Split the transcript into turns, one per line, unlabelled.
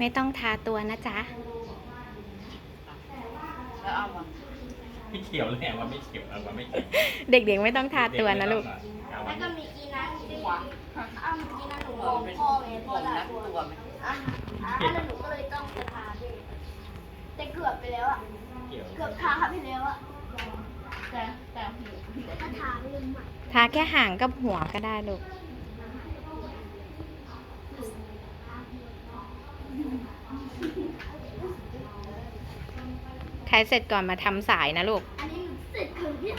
ไม่ต้องทาตัวนะจ๊ะ
แล้วเอามา
ไม่เขียวเลยว่าไม่เขียวว่าไม่เขียว
เด็กๆไม่ต้องทาตัวนะลูก
เอา
แล้ว
อัน
ก็
นี้
มีอีนัทที่
ขวา
อ้าวเมื่อกี้นัทหนู
เอ
มอ
องเป็น
พ่อไง
ผ
พ่อ
ม
ด่า
นักตัวไหม
อะอะแล้วหนูก็เลยต้องจะทาด้วยแต่เกือบไปแล้วอะ
เขียว
เกือบทาไปแล้วอะ แต่แต่หัวถ้าทาไม่ยังใหม่
ทาแค่ห่างกับหัวก็ได้ลูก ใครเสร็จก่อนมาทำสายนะลูก
อันนี้หนูเสร็จคือเนี่